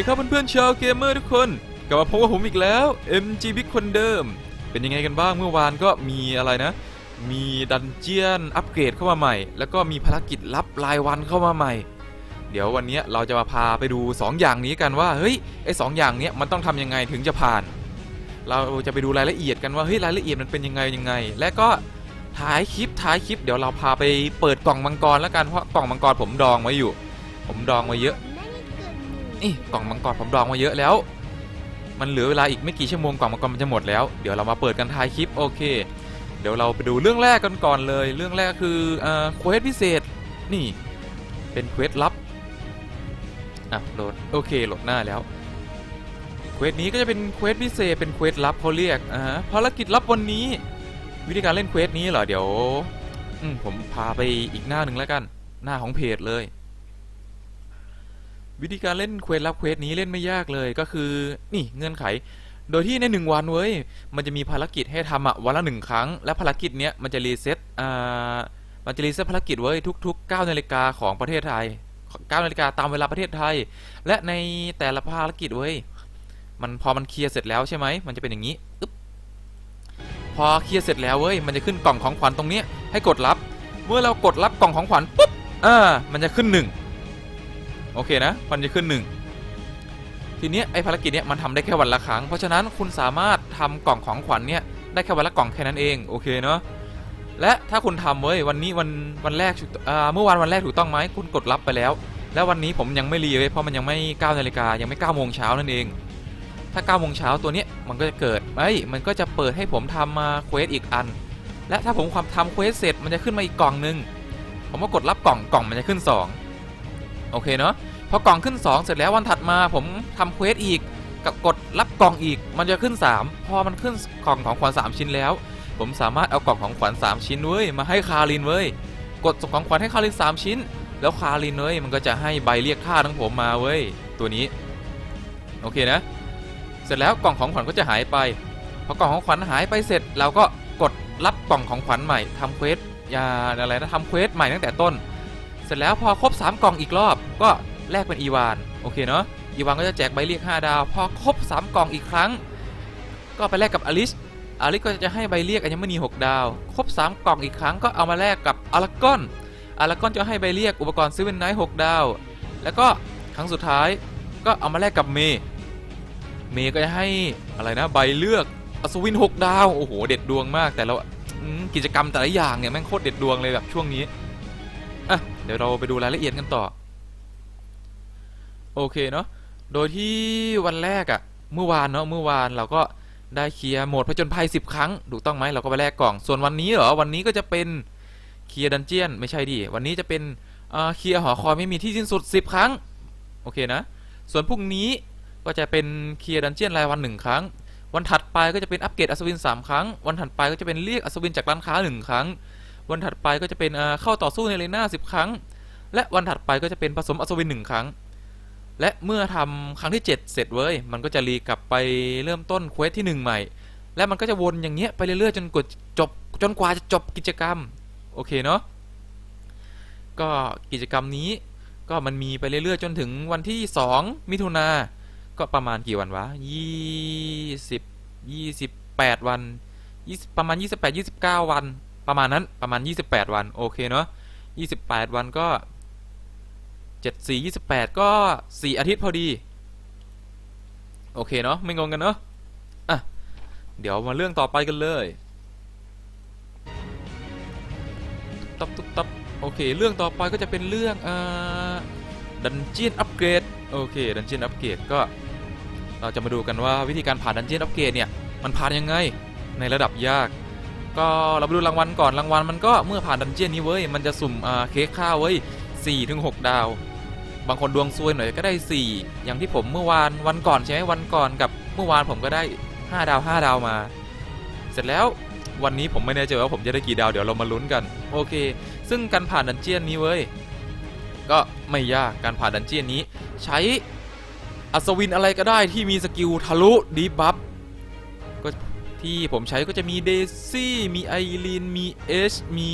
ดีครับเพื่อนๆชาวเกมเมอร์ทุกคน กลับมาพบกับผมอีกแล้ว MG Big คนเดิม เป็นยังไงกันบ้างเมื่อวานก็มีอะไรนะ มีดันเจียนอัปเกรดเข้ามาใหม่ แล้วก็มีภารกิจลับรายวันเข้ามาใหม่ เดี๋ยววันนี้เราจะมาพาไปดู 2 อย่างนี้กันว่าเฮ้ยไอ้สองอย่างเนี้ยมันต้องทำยังไงถึงจะผ่าน เราจะไปดูรายละเอียดกันว่าเฮ้ยรายละเอียดมันเป็นยังไงยังไง และก็ท้ายคลิปท้ายคลิปเดี๋ยวเราพาไปเปิดกล่องมังกรแล้วกันเพราะกล่องมังกรผมดองไว้อยู่ ผมดองไว้เยอะ นี่กล่องมังกรผมดองมาเยอะแล้ว มันเหลือเวลาอีกไม่กี่ชั่วโมงกล่องมังกรมันจะหมดแล้ว เดี๋ยวเรามาเปิดกันท้ายคลิปโอเค เดี๋ยวเราไปดูเรื่องแรกกันก่อนเลย เรื่องแรกคือเอ่อเควสพิเศษ นี่ เป็นเควสลับอะโหลดโอเคโหลดหน้าแล้วเควสนี้ก็จะเป็นเควสพิเศษเป็นเควสลับเขาเรียกอ่าภารกิจลับวันนี้ วิธีการเล่นเควสนี้เหรอเดี๋ยว อืมผมพาไปอีกหน้าหนึ่งแล้วกัน หน้าของเพจเลย วิธีการเล่นเควสลับเควสนี้เล่นไม่ยากเลยก็คือนี่เงื่อนไข โดยที่ในหนึ่งวันเว้ยมันจะมีภารกิจให้ทำอะวันละหนึ่งครั้ง และภารกิจเนี้ยมันจะรีเซ็ตอ่ามันจะรีเซ็ตภารกิจเว้ยทุกๆ9นาฬิกาของประเทศไทย9นาฬิกาตามเวลาประเทศไทย และในแต่ละภารกิจเว้ยมันพอมันเคลียร์เสร็จแล้วใช่ไหมมันจะเป็นอย่างนี้อึ๊บพอเคลียร์เสร็จแล้วเว้ยมันจะขึ้นกล่องของขวัญตรงเนี้ยให้กดรับ เมื่อเรากดรับกล่องของขวัญปุ๊บอ่ามันจะขึ้นหนึ่ง โอเคนะ มันจะขึ้นหนึ่งทีเนี้ยไอภารกิจเนี้ยมันทำได้แค่วันละครั้ง เพราะฉะนั้นคุณสามารถทำกล่องของขวัญเนี่ยได้แค่วันละกล่องแค่นั้นเองโอเคเนาะและถ้าคุณทำเว้ยวันนี้วันวันแรกอ่าเมื่อวานวันแรกถูกต้องไหมคุณกดรับไปแล้ว แล้ววันนี้ผมยังไม่รีเว้ยเพราะมันยังไม่9นาฬิกายังไม่9โมงเช้านั่นเอง ถ้า9โมงเช้าตัวเนี้ยมันก็จะเกิดไอ้มันก็จะเปิดให้ผมทำมาเควสอีกอัน และถ้าผมความทำเควสเสร็จมันจะขึ้นมาอีกกล่องหนึง ผมก็กดรับกล่องกล่องมันจะขึ้นสองโอเคเนาะ พอกล่องขึ้น 2 เสร็จแล้ววันถัดมาผมทำเควสอีกกับกดรับกล่องอีก มันจะขึ้น 3 พอมันขึ้นกล่องของขวัญ3ชิ้นแล้ว ผมสามารถเอากล่องของขวัญ3ชิ้นเว้ยมาให้คารินเว้ยกดส่งของขวัญให้คาริน3ชิ้น แล้วคารินเว้ยมันก็จะให้ใบเรียกท่าทั้งผมมาเว้ยตัวนี้โอเคนะ เสร็จแล้วกล่องของขวัญก็จะหายไปพอกล่องของขวัญหายไปเสร็จเราก็กดรับกล่องของขวัญใหม่ทำเควสยาอะไรนะทำเควสใหม่ตั้งแต่ต้น เสร็จแล้วพอครบ 3 กล่องอีกรอบก็ แลกเป็นอีวานโอเคเนาะอีวานก็จะแจกใบเรียก 5 ดาว พอครบ 3 กล่องอีกครั้ง ก็ไปแลกกับอลิสอลิสก็จะให้ใบเรียกอัญมณี6 ดาว ครบ 3 กล่องอีกครั้งก็เอามาแลกกับอารากอนอารากอนจะให้ใบเรียกอุปกรณ์ซิเวนไนท์6ดาว แล้วก็ครั้งสุดท้ายก็เอามาแลกกับเมย์เมย์ก็จะให้อะไรนะใบเลือกอัศวิน 6 ดาว โอ้โห เด็ดดวงมากแต่เรากิจกรรมแต่ละอย่างเนี่ยแม่งโคตรเด็ดดวงเลยแบบช่วงนี้อะเดี๋ยวเราไปดูรายละเอียดกันต่อ โอเคเนาะโดยที่วันแรกอะ่ะเมื่อวานเนาะเมื่อวานเราก็ได้เคลียร์โหมดผจญภัย 10 ครั้งถูกต้องไหมเราก็ไปแลกกล่อง ส่วนวันนี้เหรอวันนี้ก็จะเป็นเคลียร์ดันเจียนไม่ใช่ดิวันนี้จะเป็นเอ่อเคลียร์หอคอยไม่มีที่สิ้นสุด 10 ครั้งโอเคนะ ส่วนพรุ่งนี้ก็จะเป็นเคลียร์ดันเจียนรายวันหนึ่งครั้ง วันถัดไปก็จะเป็นอัปเกรดอัศวิน 3 ครั้ง วันถัดไปก็จะเป็นเรียกอัศวินจากร้านค้า 1 ครั้ง วันถัดไปก็จะเป็นเอ่อเข้าต่อสู้ในเลน่า10 ครั้ง และวันถัดไปก็จะเป็นผสมอัศวินหนึ่งครั้ง และเมื่อทำครั้งที่ 7 เสร็จเว้ย มันก็จะรีกลับไปเริ่มต้นเควสที่ 1 ใหม่ และมันก็จะวนอย่างเงี้ยไปเรื่อยๆจนกว่าจบจนกว่าจะจบกิจกรรม โอเคเนาะ ก็กิจกรรมนี้ก็มันมีไปเรื่อยๆ จนถึงวันที่ 2 มิถุนาก็ประมาณกี่วันวะ20 28 วัน20ประมาณ 28 29 วัน ประมาณนั้นประมาณ 28 วัน โอเคเนาะ28 วันก็ 7 4 28 ก็ 4 อาทิตย์พอดี โอเคเนาะไม่งงกันเนาะอะ เดี๋ยวมาเรื่องต่อไปกันเลยตุ๊บตุ๊บตับโอเค เรื่องต่อไปก็จะเป็นเรื่องอ่าดันเจียนอัปเกรดโอเคดันเจียนอัปเกรดก็ เราจะมาดูกันว่าวิธีการผ่านดันเจียนอัปเกรดเนี่ยมันผ่านยังไงในระดับยาก ก็เราไปดูรางวัลก่อนรางวัลมันก็เมื่อผ่านดันเจียนนี้เว้ยมันจะสุ่มเค้กข้าวเว้ย4ถึง6ดาว บางคนดวงซวยหน่อยก็ได้ 4 อย่างที่ผมเมื่อวานวันก่อนใช่ไหมวันก่อนกับเมื่อวานผมก็ได้ 5 ดาว 5 ดาวมา เสร็จแล้ววันนี้ผมไม่แน่ใจว่าผมจะได้กี่ดาวเดี๋ยวเรามาลุ้นกัน โอเค ซึ่งการผ่านดันเจียนนี้เว้ยก็ไม่ยากการผ่านดันเจียนนี้ ใช้อัศวินอะไรก็ได้ที่มีสกิลทะลุดีบัฟก็ที่ผมใช้ก็จะมีเดซี่มีไอรีนมีเอชมี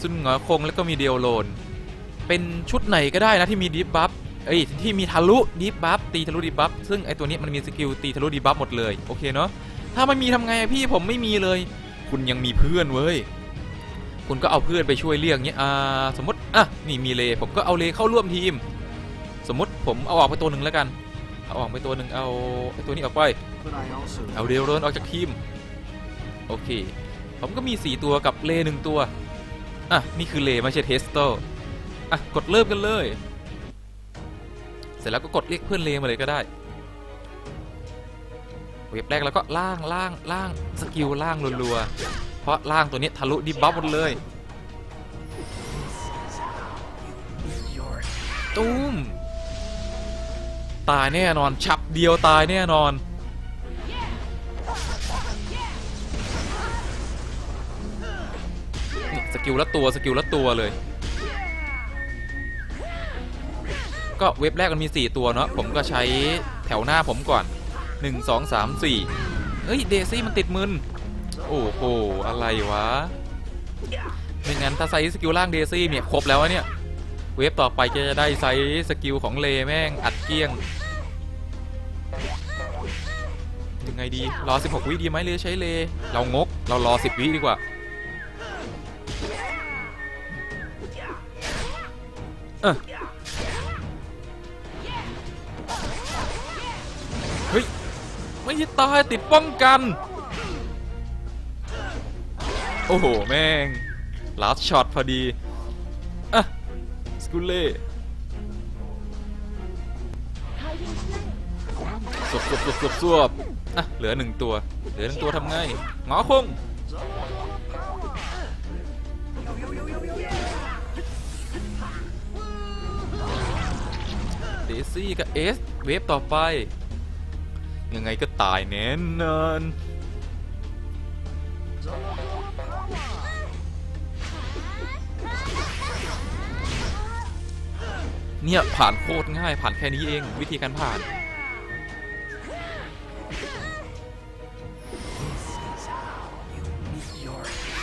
ซุนหงอคงแล้วก็มีเดียวโลน เป็นชุดไหนก็ได้นะที่มีดิฟบัฟเอ้ยที่มีทะลุดีบัฟตีทะลุดีบัฟซึ่งไอตัวนี้มันมีสกิลตีทะลุดีบัฟหมดเลยโอเคเนาะถ้าไม่มีทำไงพี่ผมไม่มีเลย คุณยังมีเพื่อนเว้ยคุณก็เอาเพื่อนไปช่วยเรียกเงี้ยอ่าสมมติอะนี่มีเลผมก็เอาเลเข้าร่วมทีม สมมติผมเอาออกไปตัวหนึ่งแล้วกันเอาออกไปตัวหนึ่งเอาไอตัวนี้ออกไปเอาเดลโรนออกจากทีมโอเค ผมก็มี 4 ตัวกับเลหนึ่งตัวอะนี่คือเลไม่ใช่เทสโต อะกดเริ่มกันเลย เสร็จแล้วก็กดเรียกเพื่อนเลมาเลยก็ได้ เว็บแรกแล้วก็ล่างล่างล่างสกิลล่างรัวๆ เพราะล่างตัวนี้ทะลุดิบัฟหมดเลยตุ้มตายแน่นอนฉับเดียวตายแน่นอน สกิลละตัวสกิลละตัวเลย ก็เว็บแรกมันมี 4 ตัวเนาะผมก็ใช้แถวหน้าผมก่อน 1 2 3 4เฮ้ยเดซี่มันติดมึนโอ้โหอะไรวะไม่งั้นถ้าใช้สกิลล่างเดซี่เนี่ยครบแล้วเนี่ยเวฟต่อไปจะได้ใช้สกิลของเลแม่งอัดเกี้ยงยังไงดีรอ 16 วิดีไหมหรือใช้เล เรางกเรารอ 10 วิดีกว่า เออ ไม่ตายติดป้องกัน โอ้โห แม่งลาสช็อตพอดี อะ สกูเล่สวบสวบสวบสวบสวบอะ เหลือหนึ่งตัว เหลือหนึ่งตัวทำไงหงอคงเดซี่กับเอส เวฟต่อไป ยังไงก็ตายแน่นอนเนี่ยผ่านโคตรง่ายผ่านแค่นี้เองวิธีการผ่าน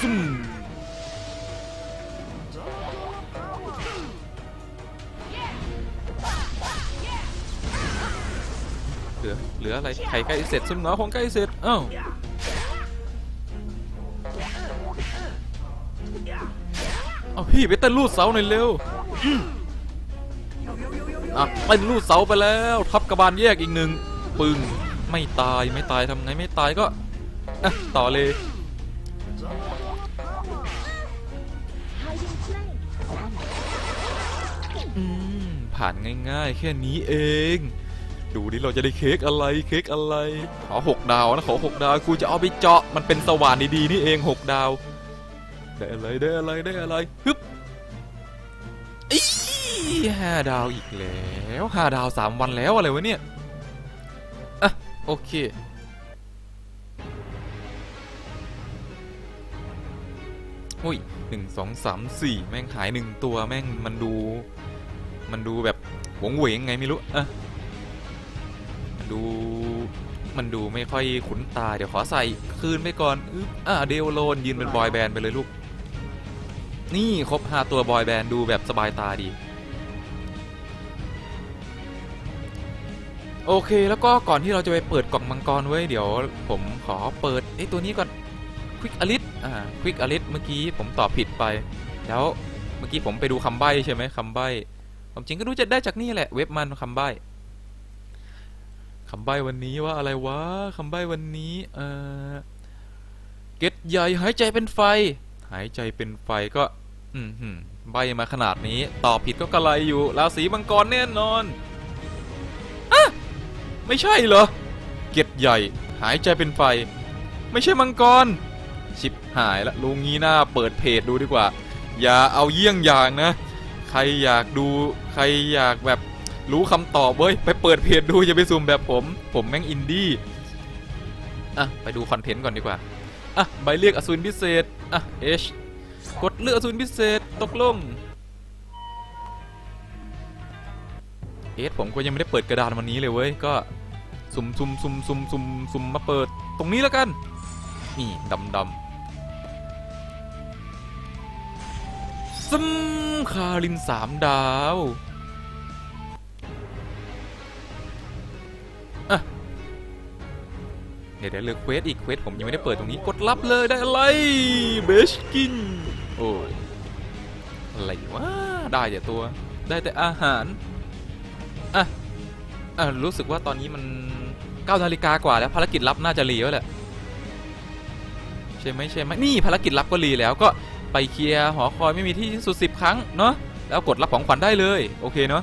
ซุ่มเห ลือเหลืออะไรไข่ใกล้เสร็จซุ่มเนาะของใกล้เสร็จอ้าวเอาพี่ไปเต้นลูดเสาหน่อยเร็วอะเต้นลูดเสาไปแล้ว ทับกระบาลแยกอีกหนึ่งปึงไม่ตายไม่ตายทำไงไม่ตายก็อะต่อเลยผ่านง่ายๆ แค่นี้เอง ดูดิเราจะได้เค้กอะไรเค้กอะไรขอหกดาวนะขอหกดาวกูจะเอาไปเจาะมันเป็นสว่านดีๆนี่เองหกดาว ได้อะไรได้อะไรได้อะไรฮึบอีห้าดาวอีกแล้วห้าดาวสามวันแล้วอะไรวะเนี่ยอะโอเคอุ้ยหนึ่งสองสามสี่แม่งหายหนึ่งตัวแม่งมันดู มันดูแบบหวงเหวงไงไม่รู้อะ ดูมันดูไม่ค่อยคุ้นตา เดี๋ยวขอใส่คืนไปก่อนอึ๊บอะเดวโลนยืนเป็นบอยแบนด์ไปเลยลูก นี่ครบหาตัวบอยแบนด์ดูแบบสบายตาดี โอเคแล้วก็ก่อนที่เราจะไปเปิดกล่องมังกรไว้เดี๋ยวผมขอเปิดไอ้ตัวนี้ก่อนควิกอลิสอ่าควิกอลิสเมื่อกี้ผมตอบผิดไป แล้วเมื่อกี้ผมไปดูคำใบ้ใช่ไหมคำใบ้ความจริงก็รู้จะได้จากนี่แหละเว็บมันคำใบ้ำใบ้วันนี้ว่าอะไรวะคำใบ้วันนี้ เออเกตใหญ่หายใจเป็นไฟ หายใจเป็นไฟก็ อืมใบมาขนาดนี้ ตอบผิดก็กระไรอยู่ ราศีมังกรแน่นอนอะไม่ใช่เหรอ เกตใหญ่ หายใจเป็นไฟ ไม่ใช่มังกร ชิบหายละลุงงี้หน้าเปิดเพจดูดีกว่า อย่าเอาเยี่ยงอย่างนะ ใครอยากดู ใครอยากแบบ รู้คำตอบเว้ย ไปเปิดเพจดูอย่าไปซูมแบบผม ผมแม่งอินดี้อะ ไปดูคอนเทนต์ก่อนดีกว่า อะ ใบเรียกอสูรพิเศษ อะ H กดเลือกอสูรพิเศษ ตกลงเอสผมก็ยังไม่ได้เปิดกระดานวันนี้เลยเว้ย ก็ซุ่มซุ่มซุ่มซุ่มซุ่มซุ่มมาเปิดตรงนี้แล้วกัน นี่ดำดำซึมคารินสามดาว เดี๋ยวเหลือเควสอีกเควสผมยังไม่ได้เปิดตรงนี้กดรับเลยได้อะไรเบชกินโอ้ยอะไรวะได้แต่ตัว ได้แต่อาหารอะอะรู้สึกว่าตอนนี้มัน9นาฬิกากว่าแล้วภารกิจลับน่าจะรีแล้วแหละใช่ไหมใช่ไหมนี่ภารกิจลับก็รีแล้วก็ไปเคลียร์หอคอยไม่มีที่สุดสิบครั้งเนาะแล้วกดรับของขวัญได้เลย โอเคเนาะ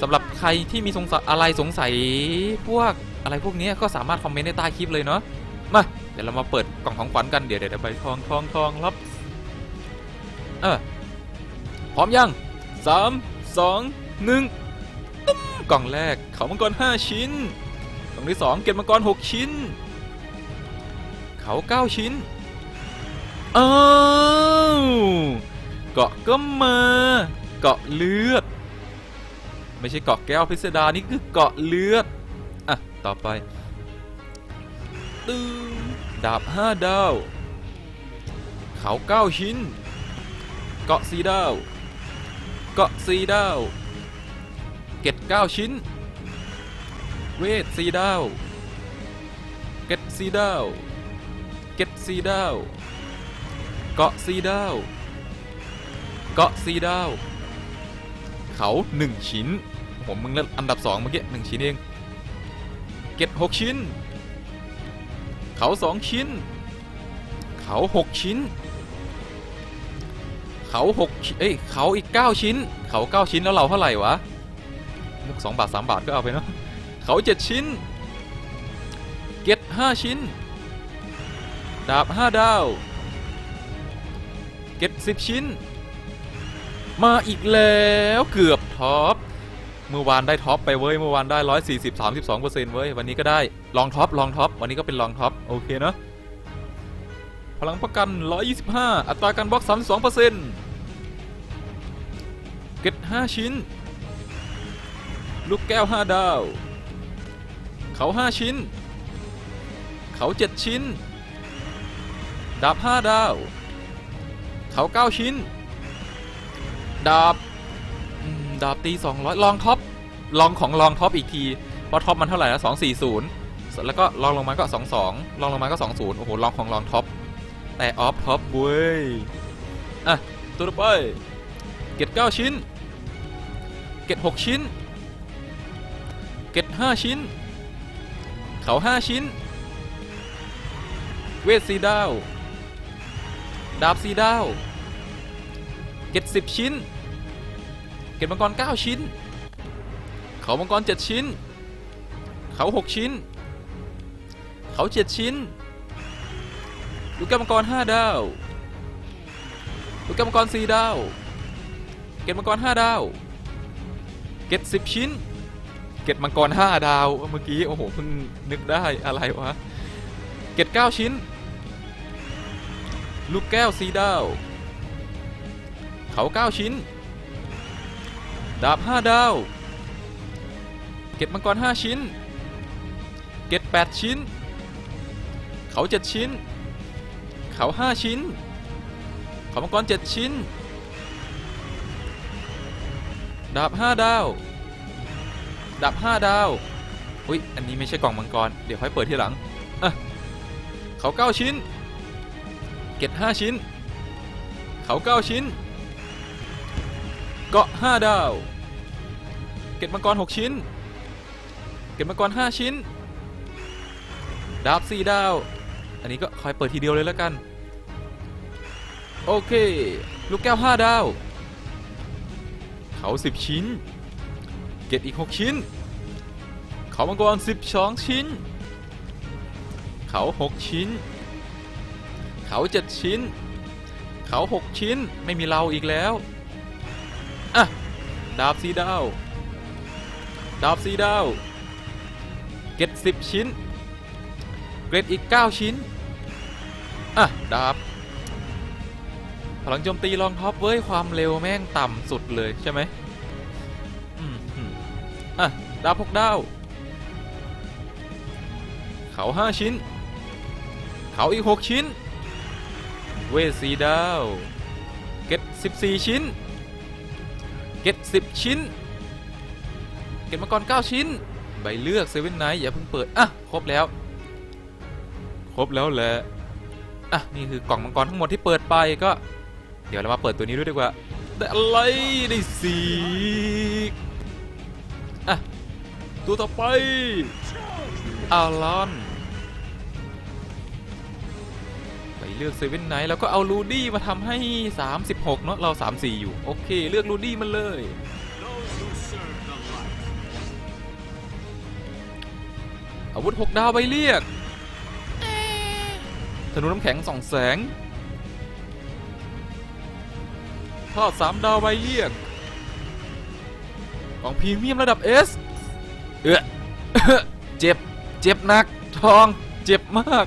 สำหรับใครที่มีสงสัยอะไรสงสัยพวกอะไรพวกนี้ก็สามารถคอมเมนต์ในใต้คลิปเลยเนาะมาเดี๋ยวเรามาเปิดกล่องของขวัญกันเดี๋ยวเดี๋ยวใบทองทองทองรับเออพร้อมยังสามสองหนึ่งตุ้มกล่องแรกเขามังกรห้าชิ้น กล่องที่สองเกล็ดมังกรหกชิ้น เขาเก้าชิ้นอ้าวเกาะก็มา เกาะเลือด ไม่ใช่เกาะแก้วพิสดารนี่คือเกาะเลือด อะ ต่อไปตึ้งดาบห้าดาว เขาเก้าชิ้น เกาะสีดาว เกาะสีดาว เกตเก้าชิ้น เวทสีดาว เกตสีดาว เกตสีดาว เกาะสีดาว เกาะสีดาว เขาหนึ่งชิ้น ผมมึงเล่นอันดับสองเมื่อกี้หนึ่งชิ้นเอง เก็บหกชิ้น เขาสองชิ้น เขาหกชิ้น เขาหกชิ้นเอ้ยเขาอีกเก้าชิ้น เขาเก้าชิ้นแล้วเราเท่าไหร่วะมุกสองบาทสามบาทก็เอาไปเนาะเขาเจ็ดชิ้น เก็ตห้าชิ้น ดาบห้าดาว เก็ตสิบชิ้น มาอีกแล้วเกือบท็อปเมื่อวานได้ท็อปไปเว้ยเมื่อวานได้140 32เปอร์เซ็นต์เว้ยวันนี้ก็ได้ลองท็อปลองท็อปวันนี้ก็เป็นลองท็อปโอเคเนอะพลังประกัน 125 อัตราการบล็อก 32เปอร์เซ็นต์เก็ต5ชิ้น ลูกแก้ว 5 ดาว เขา 5 ชิ้น เขา 7 ชิ้น ดาบ 5 ดาว เขา 9 ชิ้น ดาบดาบตี200ลองท็อปลองของลองท็อปอีกทีเพราะท็อปมันเท่าไหร่นะ240 แล้วก็ลองลงมาก็ 22 ลองลงมาก็ 20 โอ้โหลองของลองท็อปแต่ออฟท็อปเว้ยอะตัวต่อไปเกต9ชิ้น เกต6ชิ้น เกต5ชิ้น เขา 5 ชิ้น เวทสีดาว ดาบสีดาว เกต10 ชิ้น เกตมังกร 9 ชิ้น เขามังกร 7 ชิ้น เขา 6 ชิ้น เขา 7 ชิ้น ลูกแก้วมังกร 5 ดาว ลูกแก้วมังกร 4 ดาว เก็ตมังกร 5 ดาว เก็ต10 ชิ้น เก็ตมังกร 5 ดาว เมื่อกี้ โอ้โห เพิ่งนึกได้อะไรวะ เก็ต9ชิ้น ลูกแก้ว 4 ดาว เขา 9 ชิ้น ดาบ 5 ดาว เก็บมังกร 5 ชิ้น เก็บ8ชิ้น เขา 7 ชิ้น เขา 5 ชิ้น เขามังกร 7 ชิ้น ดาบ 5 ดาว ดาบ 5 ดาว อุ้ย อันนี้ไม่ใช่กล่องมังกร เดี๋ยวค่อยเปิดทีหลังอะเขา 9 ชิ้น เก็บ5ชิ้น เขา 9 ชิ้น เกาะ 5 ดาว เก็บมังกร 6 ชิ้น เก็บมังกร 5 ชิ้น ดาบ 4 ดาว อันนี้ก็คอยเปิดทีเดียวเลยแล้วกัน โอเค ลูกแก้ว 5 ดาว เขา 10 ชิ้น เก็บอีก 6 ชิ้น เขามังกร 12 ชิ้น เขา 6 ชิ้น เขา 7 ชิ้น เขา 6 ชิ้น ไม่มีเราอีกแล้ว ดาบสีดาว ดาบสีดาว เก็ตสิบชิ้น เกรดอีก 9 ชิ้น อะ ดาบ พลังโจมตีลองท็อปเว้ย ความเร็วแม่งต่ำสุดเลยใช่ไหมอะ ดาบพกดาว เขา5ชิ้น เขาอีก6ชิ้น เวสีดาว เก็ต14 ชิ้น เก็ต10 ชิ้น เก็ตมังกร 9 ชิ้น ใบเลือกเซเว่นไนท์อย่าเพิ่งเปิด อะ ครบแล้ว ครบแล้วแหละ อะ นี่คือกล่องมังกรทั้งหมดที่เปิดไปก็ เดี๋ยวเรามาเปิดตัวนี้ด้วยดีกว่าได้อะไรได้สีอะ ตัวต่อไปอารอน เลือกเซเว่นไนท์แล้วก็เอาลูดี้มาทำให้ 36 เนาะเรา 34 อยู่ โอเค เลือกลูดี้มันเลย อาวุธ 6 ดาวใบเรียกธนูน้ำแข็งสองแสงทอด3ดาวใบเรียกกล่องพรีเมียมระดับ S เออเจ็บ เจ็บหนัก ทอง เจ็บมาก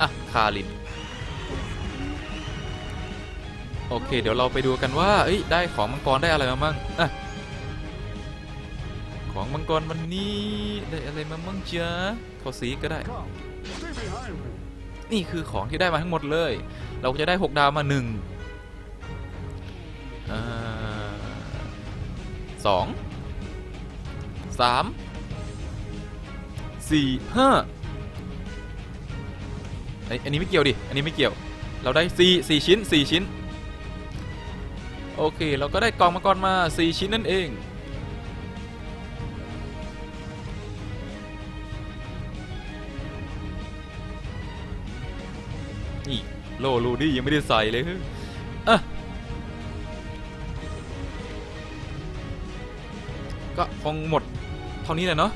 อะ คาริน โอเค เดี๋ยวเราไปดูกันว่า เอ้ย ได้ของมังกรได้อะไรมาบ้างอะของมังกรวันนี้ได้อะไรมาบ้างจ๊ะขอสีก็ได้ นี่คือของที่ได้มาทั้งหมดเลย เราจะได้ 6 ดาวมา1อ่าสองสามสี่ห้า อยอันนี้ไม่เกี่ยวดิ อันนี้ไม่เกี่ยว เราได้สี่สี่ชิ้นสี่ชิ้น โอเค เราก็ได้กองมังกรมาสี่ชิ้นนั่นเอง นี่ โลลูดี้ยังไม่ได้ใส่เลยเฮ้ยอะก็คงหมดเท่านี้แหละเนาะ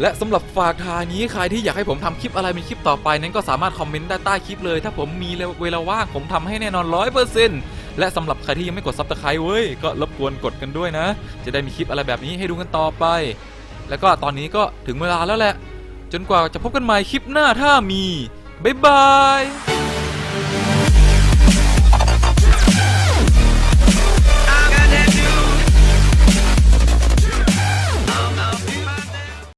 และสำหรับฝากทางนี้ใครที่อยากให้ผมทำคลิปอะไรเป็นคลิปต่อไป นั้นก็สามารถคอมเมนต์ได้ใต้คลิปเลย ถ้าผมมีเวลาว่างผมทำให้แน่นอนร้อยเปอร์เซ็นต์และสำหรับใครที่ยังไม่กดซับสไครต์เว้ยก็รบกวนกดกันด้วยนะ จะได้มีคลิปอะไรแบบนี้ให้ดูกันต่อไป แล้วก็ตอนนี้ก็ถึงเวลาแล้วแหละ จนกว่าจะพบกันใหม่คลิปหน้าถ้ามีบ๊ายบาย